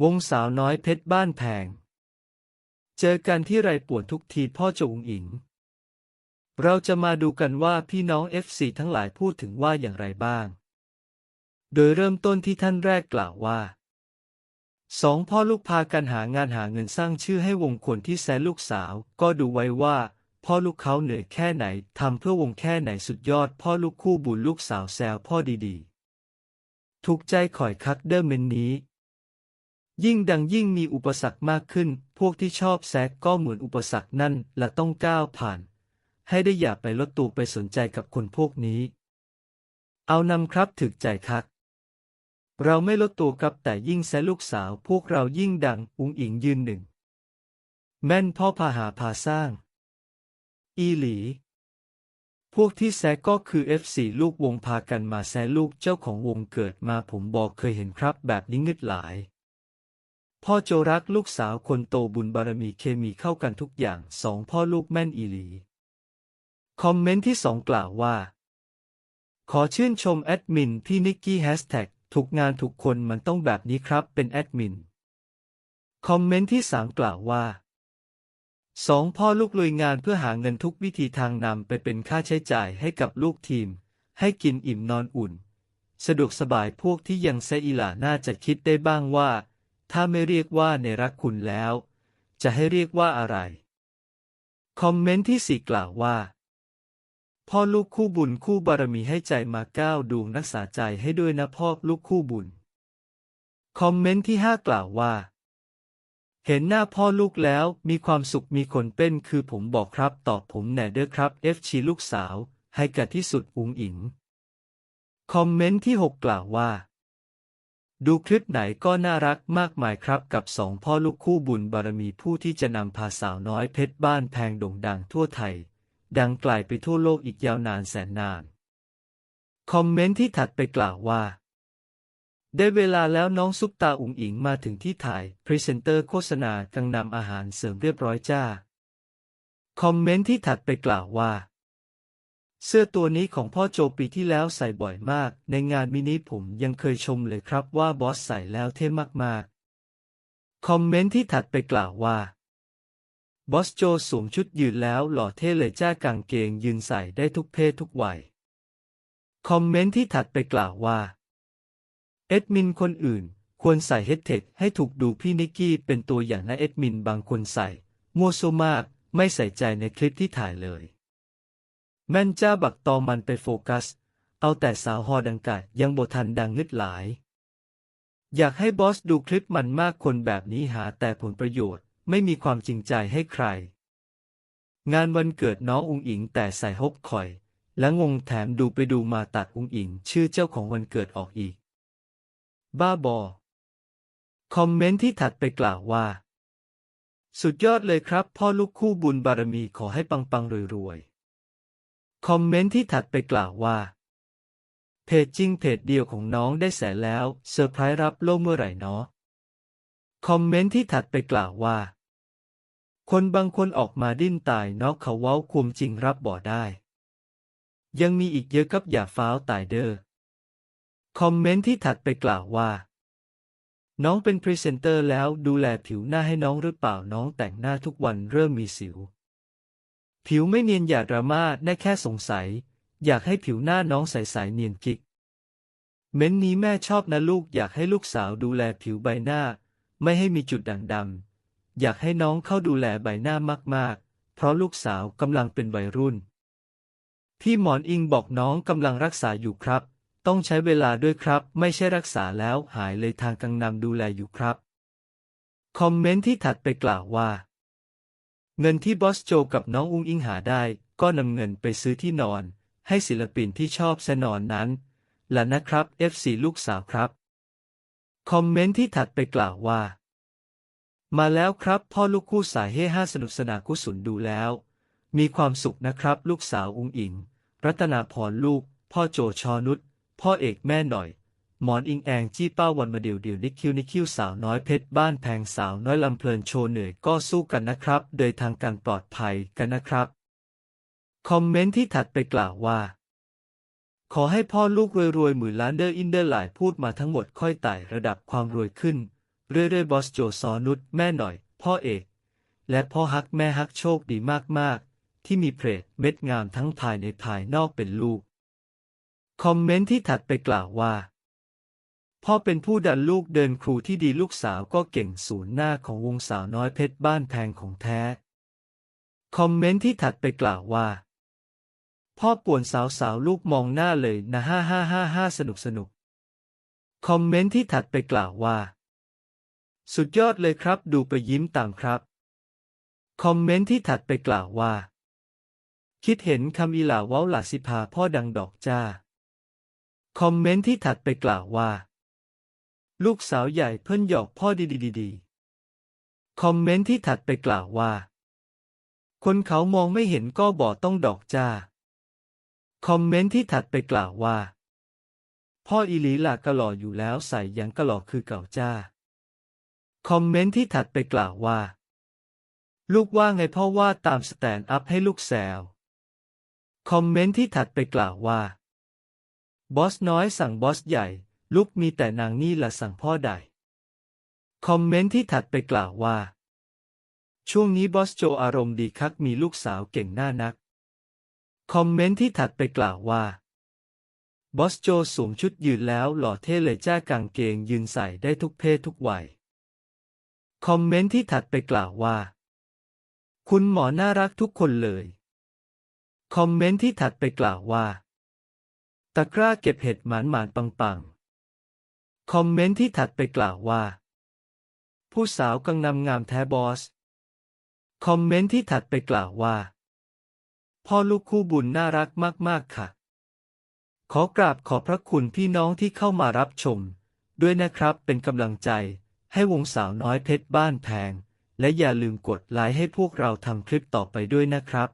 วงสาวน้อยเพชรบ้านแพง เจอกันที่ไรปวดทุกทีพ่อจงอิง เราจะมาดูกันว่าพี่น้อง FC ทั้งหลายพูดถึงว่าอย่างไรบ้าง โดยเริ่มต้นที่ท่านแรกกล่าวว่าสองพ่อลูกพากันหางานหาเงินสร้างชื่อให้วงคนที่แสนลูกสาว ก็ดูไว้ว่า พ่อลูกเขาเหนื่อยแค่ไหนทำเพื่อวงแค่ไหนสุดยอด พ่อลูกคู่บุญลูกสาวแซวพ่อดีๆ ถูกใจข่อยคักเดอร์เมนนี้ ยิ่งดังยิ่งมีอุปสรรคมากขึ้น พวกที่ชอบแซกก็เหมือนอุปสรรคนั่นและต้องก้าวผ่าน ให้ได้อย่าไปลดตัวไปสนใจกับคนพวกนี้ เอานำครับถึกใจคัก เราไม่ลดตัวครับแต่ยิ่งแซลูกสาว พวกเรายิ่งดังอุงอิงยืนหนึ่ง แม่นพ่อพาหาพาสร้าง อีหลี พวกที่แซะก็คือ F4 ลูกวงพากันมาแซลูกเจ้าของวงเกิดมาผมบอกเคยเห็นครับแบบนี้งึดหลาย พ่อโจรักลูกสาวคนโตบุญบารมีเคมีเข้ากันทุกอย่างสองพ่อลูกแม่นอีหลี คอมเมนต์ที่สองกล่าวว่า ขอชื่นชมแอดมินพี่นิกกี้แฮชแท็กทุกงานทุกคนมันต้องแบบนี้ครับเป็นแอดมิน คอมเมนต์ที่สามกล่าวว่าสองพ่อลูกลุยงานเพื่อหาเงินทุกวิธีทางนำไปเป็นค่าใช้จ่ายให้กับลูกทีม ให้กินอิ่มนอนอุ่น สะดวกสบายพวกที่ยังแซอีหลาน่าจะคิดได้บ้างว่า ถ้าไม่เรียกว่าในรักคุณแล้ว จะให้เรียกว่าอะไร คอมเมนต์ที่สี่กล่าวว่า พ่อลูกคู่บุญคู่บารมีให้ใจมาก้าวดวงรักษาใจให้ด้วยนะพ่อลูกคู่บุญ คอมเมนต์ที่ห้ากล่าวว่า เห็นหน้าพ่อลูกแล้วมีความสุขมีคนเป็นคือผมบอกครับตอบผมแน่เด้อครับเอฟชีลูกสาว ให้กัดที่สุดอุงอิง คอมเมนต์ที่หกกล่าวว่า ดูคลิปไหนก็น่ารักมากมายครับกับสองพ่อลูกคู่บุญบารมีผู้ที่จะนำพาสาวน้อยเพชรบ้านแพงโด่งดังทั่วไทย ดังไกลไปทั่วโลกอีกยาวนานแสนนาน คอมเมนต์ที่ถัดไปกล่าวว่า ได้เวลาแล้วน้องซุปตาอุ๋งอิงมาถึงที่ถ่าย พรีเซนเตอร์โฆษณากังนำอาหารเสริมเรียบร้อยจ้า คอมเมนต์ที่ถัดไปกล่าวว่า เสื้อตัวนี้ของพ่อโจปีที่แล้วใส่บ่อยมาก ในงานมินิผมยังเคยชมเลยครับว่าบอสใส่แล้วเท่มากๆ คอมเมนต์ที่ถัดไปกล่าวว่า บอสโจสวมชุดยืนแล้วหล่อเท่เลยจ้ากางเกงยืนใส่ได้ทุกเพศทุกวัย คอมเมนต์ที่ถัดไปกล่าวว่า เอ็ดมินคนอื่น ควรใส่เฮดเทคให้ถูกดูพี่นิกกี้เป็นตัวอย่างนะเอ็ดมินบางคนใส่มั่วโซมาก ไม่ใส่ใจในคลิปที่ถ่ายเลย แม่นจ้าบักตอมันไปโฟกัส เอาแต่สาวฮอดังกาดยังบทันดังนึดหลาย อยากให้บอสดูคลิปมันมากคนแบบนี้หาแต่ผลประโยชน์ไม่มีความจริงใจให้ใคร งานวันเกิดน้องอุงอิงแต่ใส่ฮบคอย และงงแถมดูไปดูมาตัดอุงอิง ชื่อเจ้าของวันเกิดออกอีก บ้าบอ คอมเมนต์ที่ถัดไปกล่าวว่า สุดยอดเลยครับ พ่อลูกคู่บุญบารมีขอให้ปังปังรวยๆ คอมเมนต์ที่ถัดไปกล่าวว่า เพจจริงเพจเดียวของน้องได้แสนแล้วเซอร์ไพรส์รับโล่เมื่อไหร่เนาะคอมเมนต์ที่ถัดไปกล่าวว่า คนบางคนออกมาดิ้นตายนอกเขาเว้าความจริงรับบ่ได้ ยังมีอีกเยอะกับอย่าฟ้าวตายเด้อคอมเมนต์ที่ถัดไปกล่าวว่า น้องเป็นพรีเซนเตอร์แล้วดูแลผิวหน้าให้น้องหรือเปล่าน้องแต่งหน้าทุกวันเริ่มมีสิว ผิวไม่เนียนอย่าดราม่าได้แค่สงสัย อยากให้ผิวหน้าน้องใสๆเนียนกิก เม้นนี้แม่ชอบนะลูกอยากให้ลูกสาวดูแลผิวใบหน้า ไม่ให้มีจุดด่างดำอยากให้น้องเข้าดูแลใบหน้ามากๆ เพราะลูกสาวกำลังเป็นวัยรุ่น พี่หมอนอิงบอกน้องกำลังรักษาอยู่ครับ ต้องใช้เวลาด้วยครับ ไม่ใช่รักษาแล้วหายเลยทางกังนำดูแลอยู่ครับ คอมเมนต์ที่ถัดไปกล่าวว่า เงินที่บอสโจกับน้องอุ้งอิงหาได้ ก็นำเงินไปซื้อที่นอน ให้ศิลปินที่ชอบแสนอนนั้นและนะครับ FC ลูกสาวครับ คอมเมนต์ที่ถัดไปกล่าวว่า มาแล้วครับ พ่อลูกคู่สายเฮห้าสนุกสนานกุศลดูแล้ว มีความสุขนะครับ ลูกสาวอุ้งอิง รัตนาพรลูก พ่อโจชอนุชพ่อเอกแม่หน่อย หมอนอิงแองจี้เป้าวันมาเดียวเดียวนิคิวนิคิวสาวน้อยเพชรบ้านแพงสาวน้อยลำเพลินโชว์เหนื่อยก็สู้กันนะครับ โดยทางการปลอดภัยกันนะครับ คอมเมนต์ที่ถัดไปกล่าวว่า ขอให้พ่อลูกรวยๆหมื่นล้านเดอร์อินเดอร์หลายพูดมาทั้งหมดค่อยไต่ระดับความรวยขึ้น เรื่อยๆบอสโจสอนุชแม่หน่อย พ่อเอก และพ่อฮักแม่ฮักโชคดีมากๆ ที่มีเพลทเม็ดงามทั้งภายในภายนอกเป็นลูก คอมเมนต์ที่ถัดไปกล่าวว่า พ่อเป็นผู้ดันลูกเดินครูที่ดีลูกสาวก็เก่งศูนย์หน้าของวงสาวน้อยเพชรบ้านแพงของแท้ คอมเมนต์ที่ถัดไปกล่าวว่า พ่อป่วนสาวสาวลูกมองหน้าเลยนะฮ่าฮ่าฮ่าฮ่าสนุกสนุก คอมเมนต์ที่ถัดไปกล่าวว่า สุดยอดเลยครับ ดูไปยิ้มตามครับ คอมเมนต์ที่ถัดไปกล่าวว่า คิดเห็นคำอีหลาเว้าหลาสิพาพ่อดังดอกจ้า คอมเมนต์ที่ถัดไปกล่าวว่า ลูกสาวใหญ่เพิ่นหยอกพ่อดีดีดีคอมเมนต์ที่ถัดไปกล่าวว่า คนเขามองไม่เห็นก็บอต้องดอกจ้า คอมเมนต์ที่ถัดไปกล่าวว่า พ่ออีหลีหลากะหล่ออยู่แล้วใส่ยังกะหล่อคือเก่าจ้า คอมเมนต์ที่ถัดไปกล่าวว่า ลูกว่าไงพ่อว่าตามสแตนด์อัพให้ลูกแซว คอมเมนต์ที่ถัดไปกล่าวว่า บอสน้อยสั่งบอสใหญ่ ลูกมีแต่นางนี่ละสั่งพ่อใดคอมเมนต์ที่ถัดไปกล่าวว่า ช่วงนี้บอสโจอารมณ์ดีคักมีลูกสาวเก่งหน้านัก คอมเมนต์ที่ถัดไปกล่าวว่าบอสโจสวมชุดยืนแล้วหล่อเท่เลยจ้ากางเกงยืนใส่ได้ทุกเพศทุกวัย คอมเมนต์ที่ถัดไปกล่าวว่า คุณหมอน่ารักทุกคนเลย คอมเมนต์ที่ถัดไปกล่าวว่า ตะกร้าเก็บเห็ดหมานหมานปังปัง คอมเมนต์ที่ถัดไปกล่าวว่า ผู้สาวกังนำงามแท้บอส คอมเมนต์ที่ถัดไปกล่าวว่า พ่อลูกคู่บุญน่ารักมาก ๆ ค่ะ ขอกราบขอบพระคุณพี่น้องที่เข้ามารับชม ด้วยนะครับเป็นกำลังใจให้วงสาวน้อยเพชรบ้านแพง และอย่าลืมกดไลค์ให้พวกเราทำคลิปต่อไปด้วยนะครับ